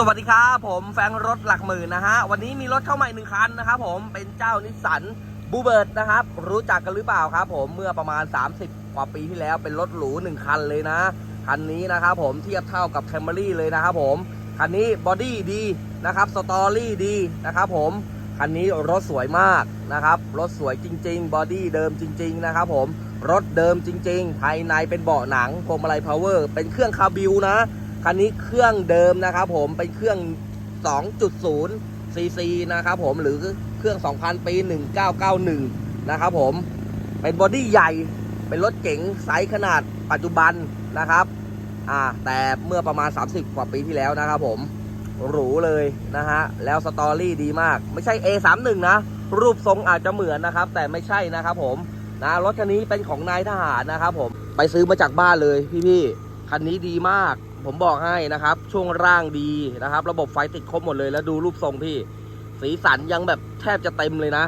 สวัสดีครับผมแฟงรถหลักหมื่นนะฮะ วันนี้มีรถเข้ามาอีกหนึ่งคันนะครับผมเป็นเจ้านิสสันบูเบิร์ดนะครับ รู้จักกันหรือเปล่าครับผมเมื่อประมาณ 30 กว่าปีที่แล้วเป็นรถหรูหนึ่งคันเลยนะ คันนี้นะครับผมเทียบเท่ากับแคม r รี่เลยนะครับผม คันนี้บอดี้ดีนะครับสตอรี่ดีนะครับผม คันนี้รถสวยมากนะครับ รถสวยจริง ๆ บอดี้เดิมจริง ๆ นะครับผมรถเดิมจริง ๆ ภายในเป็นเบาะหนังพวงมาลัยพาวเวอร์เป็นเครื่องคาบิวนะ คันนี้เครื่องเดิมนะครับผมเป็นเครื่อง 2.0ซีซีนะครับผมหรือเครื่อง 2,000 ปี 1991 นะครับผมเป็นบอดี้ใหญ่เป็นรถเก๋งไซส์ขนาดปัจจุบันนะครับอ่าแต่เมื่อประมาณ 30 กว่าปีที่แล้วนะครับผมหรูเลยนะฮะแล้วสตอรี่ดีมาก ไม่ใช่ A31 นะ รูปทรงอาจจะเหมือนนะครับ แต่ไม่ใช่นะครับผมนะรถคันนี้เป็นของนายทหารนะครับผมไปซื้อมาจากบ้านเลยพี่ๆคันนี้ดีมาก ผมบอกให้นะครับ ช่วงร่างดีนะครับ ระบบไฟติดครบหมดเลยแล้วดูรูปทรงพี่ สีสันยังแบบแทบจะเต็มเลยนะ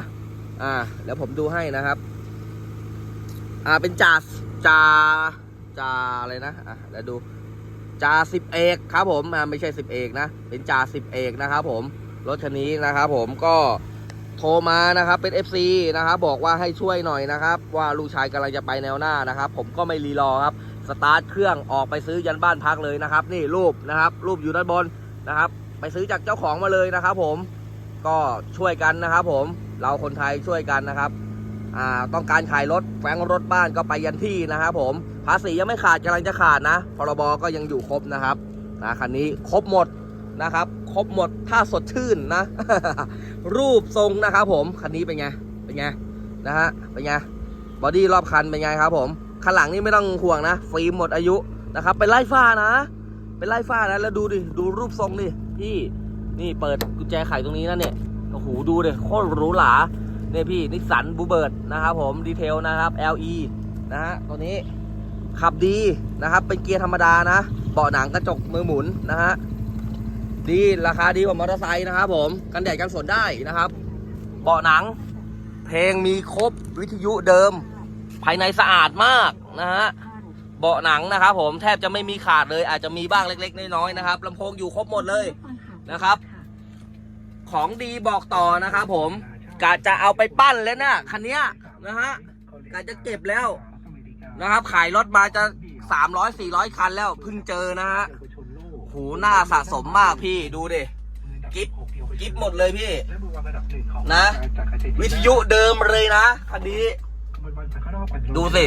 อ่าเดี๋ยวผมดูให้นะครับ อ่าเป็นจ่าจ่าจ่าอะไรนะอะเดี๋ยวดูจ่าสิบเอกครับผมอ่าไม่ใช่สิบเอกนะ เป็นจ่าสิบเอกนะครับผมรถคันนี้นะครับผมก็โทรมานะครับเป็น FC นะครับบอกว่าให้ช่วยหน่อยนะครับ ว่าลูกชายกำลังจะไปแนวหน้านะครับ ผมก็ไม่รีรอครับ สตาร์ทเครื่องออกไปซื้อยันบ้านพักเลยนะครับ นี่รูปนะครับ รูปอยู่ด้านบนนะครับ ไปซื้อจากเจ้าของมาเลยนะครับ ผมก็ช่วยกันนะครับ ผมเราคนไทยช่วยกันนะครับต้องการขายรถแฝงรถบ้านก็ไปยันที่นะครับ ผมภาษียังไม่ขาดกำลังจะขาดนะพรบก็ยังอยู่ครบนะครับนะคันนี้ครบหมดนะครับ ครบหมดถ้าสดชื่นนะ รูปทรงนะครับ ผมคันนี้เป็นไงเป็นไงนะฮะเป็นไงบอดี้รอบคันเป็นไงครับผม คันหลังนี่ไม่ต้องห่วงนะฟิล์มหมดอายุนะครับเป็นไล่ฟ้านะ เป็นไล่ฟ้านะแล้วดูดิดูรูปทรงดิพี่นี่เปิดกุญแจไขตรงนี้นะเนี่ยโอ้โหดูเดิโคตรหรูหราเนี่ยพี่นิสสันบูเบิร์ดนะครับผมดีเทลนะครับ LE นะฮะตัวนี้ขับดีนะครับ เป็นเกียร์ธรรมดานะ เบาะหนังกระจกมือหมุนนะฮะดีราคาดีกว่ามอเตอร์ไซค์นะครับผมกันแดดกันฝนได้นะครับ เบาะหนัง เพลงมีครบวิทยุเดิม ภายในสะอาดมากนะฮะเบาะหนังนะครับ ผมแทบจะไม่มีขาดเลย อาจจะมีบ้างเล็ก ๆ น้อยๆนะครับลำโพงอยู่ครบหมดเลยนะครับ ของดีบอกต่อนะครับ ผมกะจะเอาไปปั้นแล้วนะคันเนี้ยนะฮะกะจะเก็บแล้วนะครับ ขายรถมาจะ300 400คันแล้วเพิ่งเจอนะฮะหูหน้าสะสมมากพี่ดูดิกิฟกิฟหมดเลยพี่ นะ วิทยุเดิมเลยนะคันนี้ ดูสิ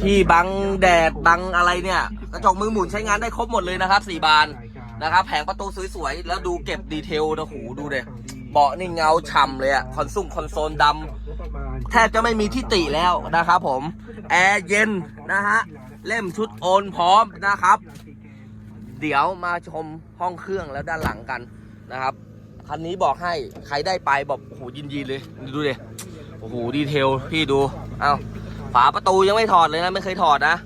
ที่บังแดดบังอะไรเนี่ย กระจกมือหมุนใช้งานได้ครบหมดเลยนะครับสี่บานนะครับ แผงประตูสวยๆ แล้วดูเก็บดีเทลนะหูดูเด็เบาะนี่เงาฉ่ำเลยอะคอนซุ่มคอนโซลดำแทบจะไม่มีที่ติแล้วนะครับผม แอร์เย็นนะฮะ เล่มชุดโอนพร้อมนะครับ เดี๋ยวมาชมห้องเครื่องแล้วด้านหลังกันนะครับ คันนี้บอกให้ใครได้ไปบอกโอ้โหยินดีเลย ดูดิโอ้โหดีเทลพี่ดู เอาฝาประตูยังไม่ถอดเลยนะ ไม่เคยถอดนะ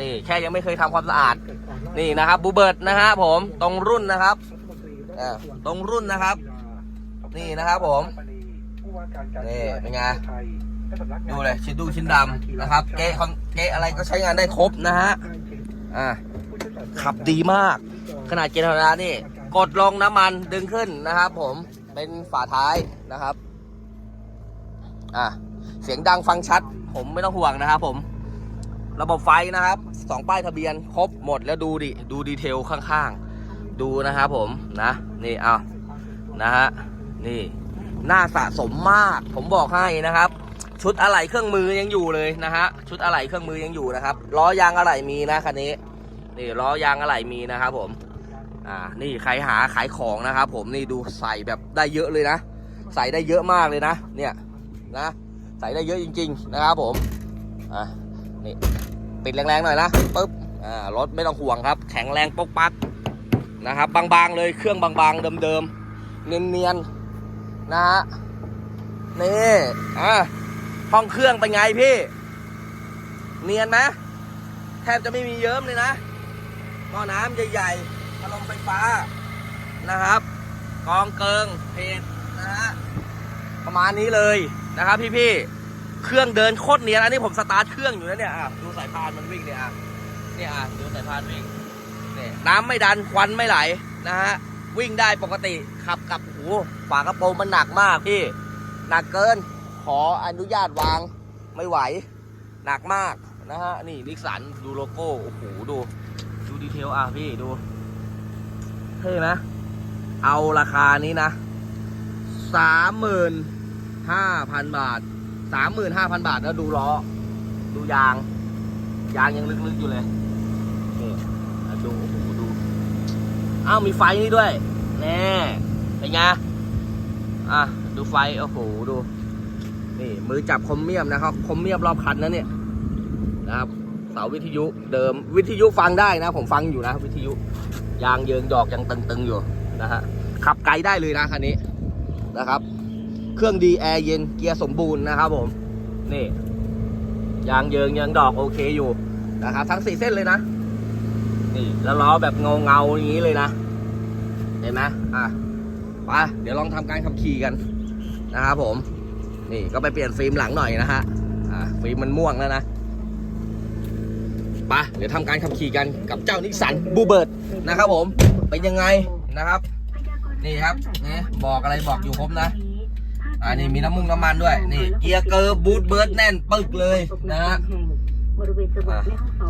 นี่แค่ยังไม่เคยทำความสะอาด นี่นะครับบูเบิร์ตนะฮะผมตรงรุ่นนะครับตรงรุ่นนะครับ นี่นะครับผมนี่เป็นไงดูเลยชิ้นดูชิ้นดำนะครับ เกะคอนเกะอะไรก็ใช้งานได้ครบนะฮะอ่าขับดีมาก ขนาดเกียร์ธรรมดานี่ กดลงน้ำมันดึงขึ้นนะครับผมเป็นฝาท้ายนะครับ อะเสียงดังฟังชัด ผมไม่ต้องห่วงนะครับผม ระบบไฟนะครับสองป้ายทะเบียนครบหมดแล้วดูดิดูดีเทลข้างๆ ดูนะครับผมนะนี่เอานะฮะนี่น่าสะสมมาก ผมบอกให้นะครับ ชุดอะไหล่เครื่องมือยังอยู่เลยนะฮะชุดอะไหล่เครื่องมือยังอยู่นะครับล้อยางอะไหล่มีนะคันนี้นี่ล้อยางอะไหล่มีนะครับผมอ่านี่ใครหาขายของนะครับผมนี่ดูใส่แบบได้เยอะเลยนะ ใส่ได้เยอะมากเลยนะเนี่ย นะ ใส่ได้เยอะจริง ๆ นะครับผมอะนี่ปิดแรงๆหน่อยนะปึ๊บอ่ารถไม่ต้องห่วงครับ แข็งแรงปกปักนะครับบางๆเลยเครื่องบางๆเดิมๆเนียนๆนะฮะนี่อะห้องเครื่องเป็นไงพี่ เนียนไหมแทบจะไม่มีเยิ้มเลยนะหม้อน้ำใหญ่ๆพัดลมไฟฟ้านะครับ กองเกิงเพจนะฮะประมาณนี้เลย นะครับพี่ๆเครื่องเดินโคตรเนียนอันนี้ผมสตาร์ทเครื่องอยู่นะเนี่ยอะดูสายพานมันวิ่งเนี่ยอะเนี่ยอะดูสายพานวิ่งเนี่ยน้ำไม่ดันควันไม่ไหลนะฮะวิ่งได้ปกติขับกับโอ้โหฝากระโปรงมันหนักมากพี่หนักเกินขออนุญาตวางไม่ไหว หนักมากนะฮะนี่นิกสันดูโลโก้โอ้โหดูดูดีเทลอะพี่ดูเท่ไหมเอาราคานี้นะสามหมื่น ห้าพันบาทสามหมื่นห้าพันบาทแล้วดูล้อ ดูยาง ยางยังลึกๆอยู่เลยนี่อะดูโอ้โหดูอ้าวมีไฟนี่ด้วยแน่เป็นไงอะดูไฟโอ้โหดูนี่มือจับคมเมียมนะครับคมเมียมรอบคันนะเนี่ยนะครับเสาวิทยุเดิมวิทยุฟังได้นะ ผมฟังอยู่นะ วิทยุยางเยิงดอกยังตึงๆอยู่นะฮะขับไกลได้เลยนะคันนี้นะครับ เครื่องดีแอร์เย็นเกียร์สมบูรณ์นะครับผม นี่ยางเยิงยังดอกโอเคอยู่นะครับทั้งสี่เส้นเลยนะ นี่แล้วล้อแบบเงาเงาอย่างนี้เลยนะ เห็นไหมอะไปเดี๋ยวลองทำการขับขี่กันนะครับผม นี่ก็ไปเปลี่ยนฟิล์มหลังหน่อยนะฮะอ่าฟิล์มมันม่วงแล้วนะไปเดี๋ยวทำการขับขี่กันกับเจ้านิสสันบูเบิร์ดนะครับผมเป็นยังไงนะครับ นี่ครับนี่บอกอะไรบอกอยู่ครบนะ อ่านี่มีน้ำมุงน้ำมันด้วย นี่เกียร์เกอร์บูทเบิร์ดแน่นปึกเลยนะฮะอะ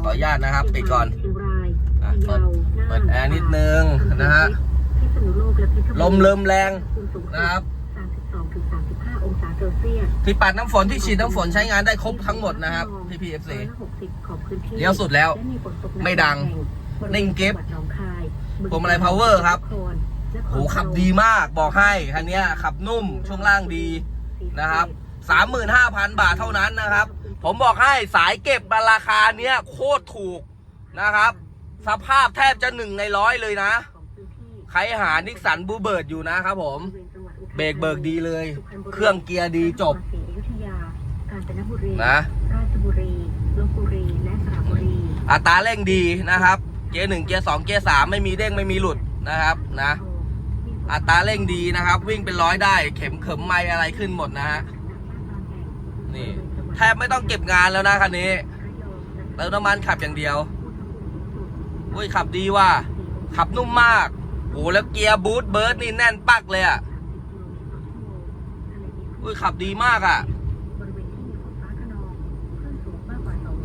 ขออนุญาตนะครับปิดก่อนอะเปิดเปิดแอร์นิดนึงนะฮะลมเริ่มแรงนะครับ32ถึง35องศาเซลเซียสที่ปัดน้ำฝนที่ฉีดน้ำฝนใช้งานได้ครบทั้งหมดนะครับพี่พีเอฟซี60ของพื้นที่เลี้ยวสุดแล้วะมีฝนตกหนักไม่ดังบริวณนิ่งเก็บจังหวัดหนองคายพวงมาลัย power ครับนครนครโหขับดีมากบอกให้คันเนี้ยขับนุ่มช่วงล่างดีนะครับ35,000บาทเท่านั้นนะครับ ผมบอกให้สายเก็บมาราคาเนี้ยโคตรถูกนะครับ สภาพแทบจะหนึ่งในร้อยเลยนะของพื้นที่ใครหานิกสันบูเบิร์ดอยู่นะครับผมบริเวณจังหวัดอุทัยเบรกเบิกดีเลยสุพรรณบุเครื่องเกียร์ดีจบนครศรีอยุธยากาญจนบุรีนะราชบุรีลบบุรีและสระบุรีอัตราเร่งดีนะครับ เกียร์หนึ่งเกียร์สองเกียร์สามไม่มีเด้งไม่มีหลุดนะครับนะ อัตราเร่งดีนะครับ วิ่งเป็นร้อยได้ เข็มเข็มไม้อะไรขึ้นหมดนะฮะ นี่ แทบไม่ต้องเก็บงานแล้วนะคันนี้เติมน้ำมันขับอย่างเดียวอุ้ยขับดีว่ะ ขับนุ่มมากโอ้แล้วเกียร์บูทเบิร์ดนี่แน่นปักเลยอะอุ้ยขับดีมากอะ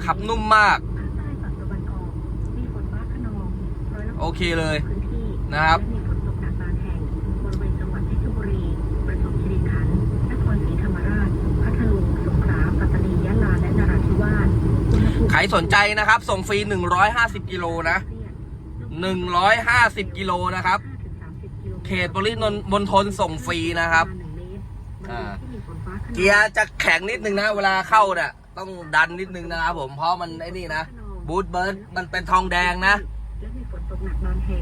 ขับนุ่มมาก โอเคเลยนะครับ ใครสนใจนะครับ ส่งฟรี 150 กิโลนะ 150 กิโลนะครับ เขตบริมณฑลส่งฟรีนะครับเกียร์จะแข็งนิดนึงนะ เวลาเข้าเนี่ยต้องดันนิดนึงนะครับผมเพราะมันไอ้นี่นะบูทเบิร์ดมันเป็นทองแดงนะ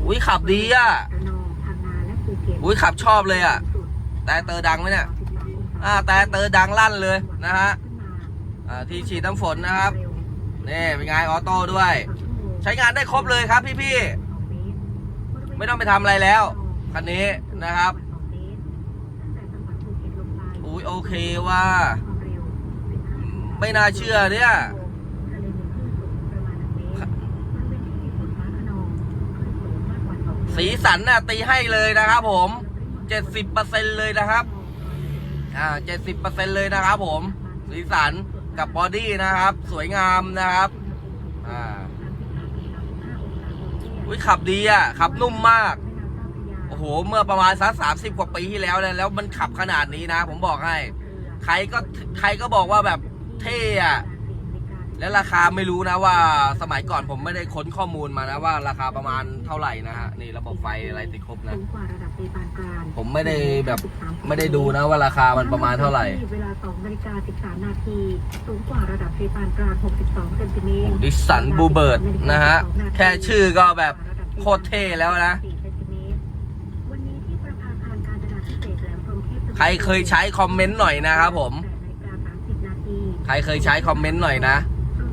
อุ้ยขับดีอะอุ้ยขับชอบเลยอะ แต่เตอดังไหมเนี่ยอ่าแต่เตอดังลั่นเลยนะฮะอ่าที่ฉีดน้ำฝนนะครับ นี่เป็นไงออโต้ด้วย ใช้งานได้ครบเลยครับพี่ๆ ไม่ต้องไปทำอะไรแล้ว คันนี้นะครับ อุ้ยโอเคว่า ไม่น่าเชื่อเนี่ยสีสันน่ะตีให้เลยนะครับผม70%เลยนะครับ อ่า70%เลยนะครับผม สีสัน กับบอดี้นะครับ สวยงามนะครับอ่าอุ้ยขับดีอะ ขับนุ่มมาก โอ้โห เมื่อประมาณสักสามสิบกว่าปีที่แล้วเนี่ยแล้วมันขับขนาดนี้นะ ผมบอกให้ ใครก็ใครก็บอกว่าแบบเท่อะ และราคาไม่รู้นะว่าสมัยก่อนผมไม่ได้ค้นข้อมูลมานะว่าราคาประมาณเท่าไหร่นะฮะนี่ระบบไฟอะไรติดครบนะ สูงกว่าระดับเทปานกลางผมไม่ได้แบบไม่ได้ดูนะว่าราคามันประมาณเท่าไหร่เวลา2นาฬิกา13นาทีสูงกว่าระดับเทปานกลาง 62เซนติเมตรดิสันบูเบิร์ดนะฮะแค่ชื่อก็แบบโคตรเท่แล้วนะ4เซนติเมตรวันนี้ที่ประภาคารการจนาพิเศษแหลมพรหมเทพใครเคยใช้คอมเมนต์หน่อยนะครับผม8นาฬิกา30นาทีใครเคยใช้คอมเมนต์หน่อยนะ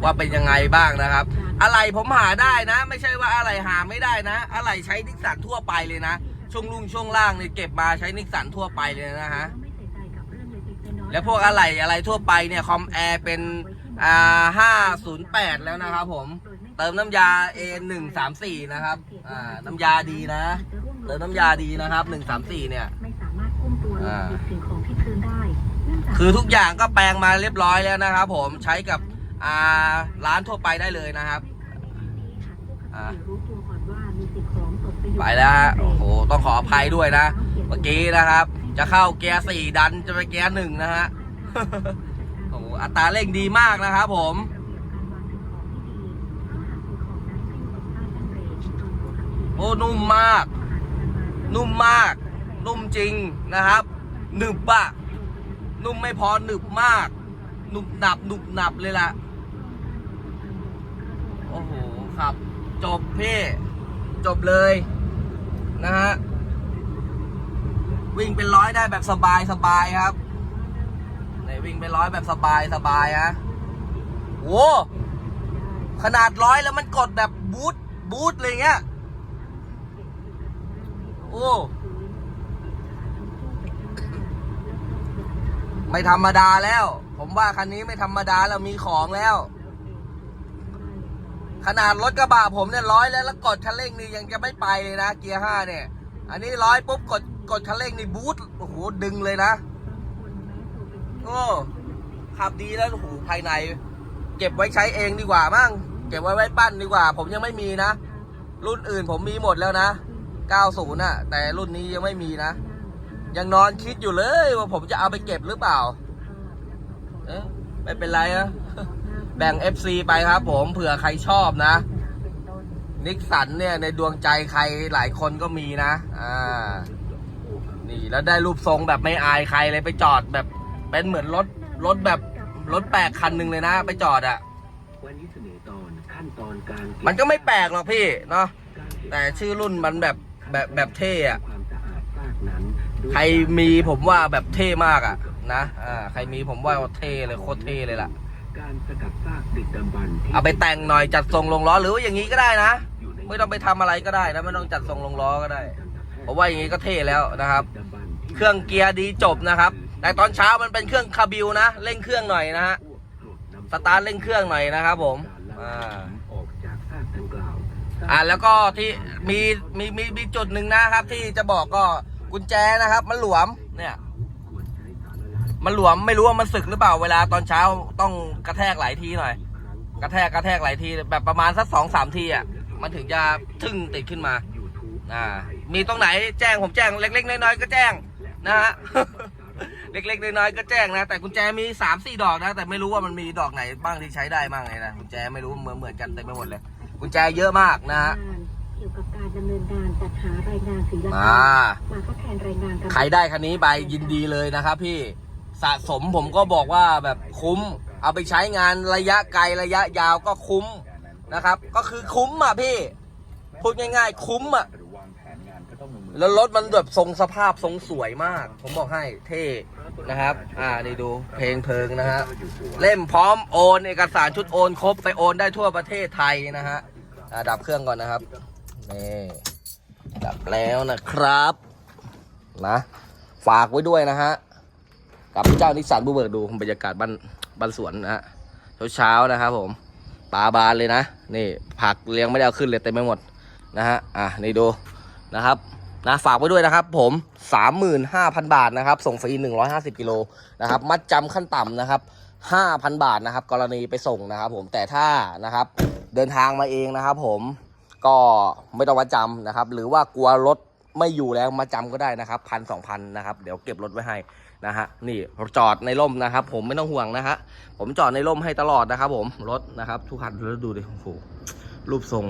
ว่าเป็นยังไงบ้างนะครับ อะไรผมหาได้นะ ไม่ใช่ว่าอะไรหาไม่ได้นะ อะไรใช้นิสสันทั่วไปเลยนะ ช่วงลุ่งช่วงล่างเนี่ยเก็บมาใช้นิสสันทั่วไปเลยนะฮะไม่ใส่ใจกับเรื่องเล็กๆน้อยๆแล้วพวกอะไรอะไรทั่วไปเนี่ยคอมแอร์เป็นอ่า508แล้วนะครับผมเติมน้ำยา A134 นะครับ อ่า น้ำยาดีนะอาจจะร่วงเติมน้ำยาดีนะครับ 134 เนี่ย ไม่สามารถก้มตัวลงอ่าหยิบสิ่งของที่พื้นได้เนื่องจากคือทุกอย่างก็แปลงมาเรียบร้อยแล้วนะครับผม ใช้กับ อ่าร้านทั่วไปได้เลยนะครับอ่ารู้ตัวก่อนว่ามีสิ่งของตกไปอยู่ไปแล้วฮะโอ้โหต้องขออภัยด้วยนะ เมื่อกี้นะครับ จะเข้าเกียร์สี่ดันจะไปเกียร์หนึ่งนะฮะโอ้โหอัตราเร่งดีมากนะครับผมโอ้นุ่มมาก นุ่มมาก นุ่มจริงนะครับหนึบอะนุ่มไม่พอหนึบมากหนุบหนับหนุบหนับเลยล่ะโครับ จบพี่ จบเลยนะฮะ วิ่งเป็นร้อยได้แบบสบายสบายครับไหนวิ่งเป็นร้อยแบบสบายสบายฮะโว้ขนาดร้อยแล้วมันกดแบบบูทบูทเลยเงี้ย โอ้ไม่ธรรมดาแล้ว ผมว่าคันนี้ไม่ธรรมดาแล้วมีของแล้ว ขนาดรถกระบะผมเนี่ยร้อยแล้วแล้วกดคันเร่งนี่ยังจะไม่ไปเลยนะเกียร์ห้าเนี่ย อันนี้ร้อยปุ๊บกดกดคันเร่งนี่บูทโอ้โหดึงเลยนะโอ้ขับดีแล้วโอ้โหภายใน เก็บไว้ใช้เองดีกว่ามั้งเก็บไว้ไว้ปั้นดีกว่า ผมยังไม่มีนะ รุ่นอื่นผมมีหมดแล้วนะ 90น่ะ แต่รุ่นนี้ยังไม่มีนะ ยังนอนคิดอยู่เลยว่าผมจะเอาไปเก็บหรือเปล่า เอ๊ะไม่เป็นไรนะ แบ่ง FC ไปครับผมเผื่อใครชอบนะนิกสันเนี่ยในดวงใจใครหลายคนก็มีนะ อ่า นี่แล้วได้รูปทรงแบบไม่อายใครเลยไปจอดแบบ เป็นเหมือนรถรถแบบรถแปลกคันหนึ่งเลยนะ ไปจอดอะ่ะวันนี้เสนอตอนขั้นตอนการมันก็ไม่แปลกหรอกพี่เนาะแต่ชื่อรุ่นมันแบบแบบแบบเท่อะความสะอาดซากนั้นด้วยใครมีผมว่าแบบเท่มากอะ่ะนะอ่าใครมีผมว่าเท่เลยโคตรเท่เลยล่ะ การสกัดซากดึกดำบรรพ์ที่เอาไปแต่งหน่อยจัดทรงลงล้อหรือว่าอย่างนี้ก็ได้นะอยู่ในไม่ต้องไปทำอะไรก็ได้นะไม่ต้องจัดทรงลงล้อก็ได้ผมว่าอย่างนี้ก็เท่แล้วนะครับดึกดำบรรพ์ที่เครื่องเกียร์ดีจบนะครับ แต่ตอนเช้ามันเป็นเครื่องคาบิวนะเร่งเครื่องหน่อยนะฮะสตาร์ทเร่งเครื่องหน่อยนะครับผมอ่า ออกจากซากดังกล่าวอ่าแล้วก็ที่มีมีมีมีจุดหนึ่งนะครับ ที่จะบอกก็กุญแจนะครับ มันหลวมเนี่ย มันหลวมไม่รู้ว่ามันสึกหรือเปล่าเวลาตอนเช้าต้องกระแทกหลายทีหน่อย กระแทกกระแทกหลายทีแบบประมาณสักสองสามทีอะมันถึงจะทึ่งติดขึ้นมา YouTube อ่ามีตรงไหนแจ้งผมแจ้งเล็กๆน้อยๆก็แจ้งนะฮะเล็กๆน้อยๆก็แจ้งนะ แต่กุญแจมีสามสี่ดอกนะ แต่ไม่รู้ว่ามันมีดอกไหนบ้างที่ใช้ได้บ้างเลยนะกุญแจไม่รู้เหมือนเหมือนกันเต็มไปหมดเลย กุญแจเยอะมากนะฮะเกี่ยวกับการดำเนินการจัดหารายงานศิลปะอ่ามาทดแทนรายงานการใครได้คันนี้ไปยินดีเลยนะครับพี่ สะสมผมก็บอกว่าแบบคุ้ม เอาไปใช้งานระยะไกลระยะยาวก็คุ้มนะครับ ก็คือคุ้มอะพี่พูดง่ายๆ คุ้มอะแล้วรถมันแบบทรงสภาพทรงสวยมาก ผมบอกให้เท่นะครับ อ่านี่ดูเพลงเพลิงนะฮะเล่มพร้อมโอนเอกสารชุดโอนครบไปโอนได้ทั่วประเทศไทยนะฮะอ่าดับเครื่องก่อนนะครับนี่ดับแล้วนะครับนะฝากไว้ด้วยนะฮะ กับเจ้านิสสันบูเบิร์กดูบรรยากาศบ้านบ้านสวนนะฮะเช้าๆนะครับผมตาบานเลยนะ นี่ผักเลี้ยงไม่ได้เอาขึ้นเลยเต็มไปหมดนะฮะอะนี่ดูนะครับนะฝากไว้ด้วยนะครับผม 35,000 บาทนะครับ ส่งฟรี 150 กิโลนะครับ มัดจำขั้นต่ำนะครับ 5,000 บาทนะครับ กรณีไปส่งนะครับผม แต่ถ้านะครับเดินทางมาเองนะครับผม ก็ไม่ต้องมาจำนะครับ หรือว่ากลัวรถไม่อยู่แล้วมาจำก็ได้นะครับพันสองพันนะครับ เดี๋ยวเก็บรถไว้ให้ นะฮะนี่จอดในร่มนะครับ ผมไม่ต้องห่วงนะฮะผมจอดในร่มให้ตลอดนะครับ ผมรถนะครับ ทุกคันแล้วดูดิโอ้โหรูปทรง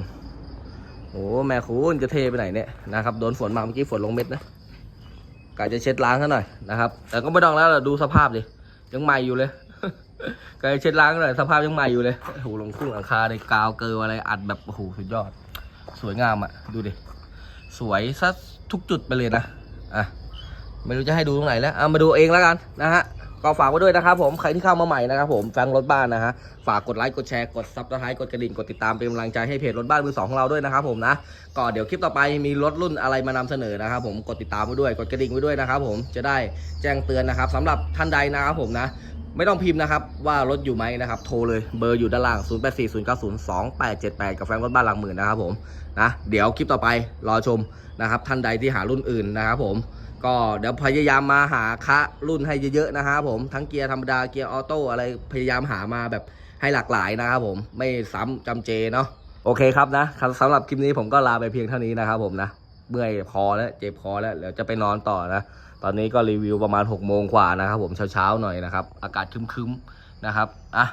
โอ้แม่คุณจะเทไปไหนเนี่ยนะครับโดนฝนมาเมื่อกี้ฝนลงเม็ดนะกะจะเช็ดล้างซะหน่อยนะครับ แต่ก็ไม่ต้องแล้วดูสภาพดิยังใหม่อยู่เลยกะจะเช็ดล้างหน่อยสภาพยังใหม่อยู่เลยโอ้โหลงครึ่งหลังคาในกาวเกลืออะไรอัดแบบโอ้โหสุดยอด สวยงามอะดูดิสวยซะทุกจุดไปเลยนะอะ ไม่รู้จะให้ดูตรงไหนแล้วเอามาดูเองแล้วกันนะฮะก็ฝากไว้ด้วยนะครับผมใครที่เข้ามาใหม่นะครับผมแฟนรถบ้านนะฮะฝากกดไลค์กดแชร์กดซับสไครต์กดกระดิ่งกดติดตามเป็นกำลังใจให้เพจรถบ้านมือสองของเราด้วยนะครับผมนะก็เดี๋ยวคลิปต่อไปมีรถรุ่นอะไรมานำเสนอนะครับผมกดติดตามไว้ด้วยกดกระดิ่งไว้ด้วยนะครับผมจะได้แจ้งเตือนนะครับสำหรับท่านใดนะครับผมนะไม่ต้องพิมพ์นะครับว่ารถอยู่ไหมนะครับโทรเลยเบอร์อยู่ด้านล่าง 0 8 4 0 9 0 2 8 7 8 กับแฟนรถบ้านหลังหมื่นนะครับผมนะเดี๋ยวคลิปต่อไปรอชมนะครับท่านใดที่หารุ่นอื่นนะครับผม ก็เดี๋ยวพยายามมาหาคะรุ่นให้เยอะๆนะครับผมทั้งเกียร์ธรรมดาเกียร์ออโต้อะไรพยายามหามาแบบให้หลากหลายนะครับผมไม่ซ้ำจำเจเนาะโอเคครับนะสำหรับคลิปนี้ผมก็ลาไปเพียงเท่านี้นะครับผมนะเมื่อยพอแล้วเจ็บคอแล้วเดี๋ยวจะไปนอนต่อนะ ตอนนี้ก็รีวิวประมาณ6กโมงกว่านะครับผมเช้าๆหน่อยนะครับอากาศคึ้มๆนะครับอะ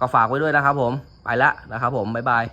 ก็ฝากไว้ด้วยนะครับผมไปละนะครับผมบ๊ายบาย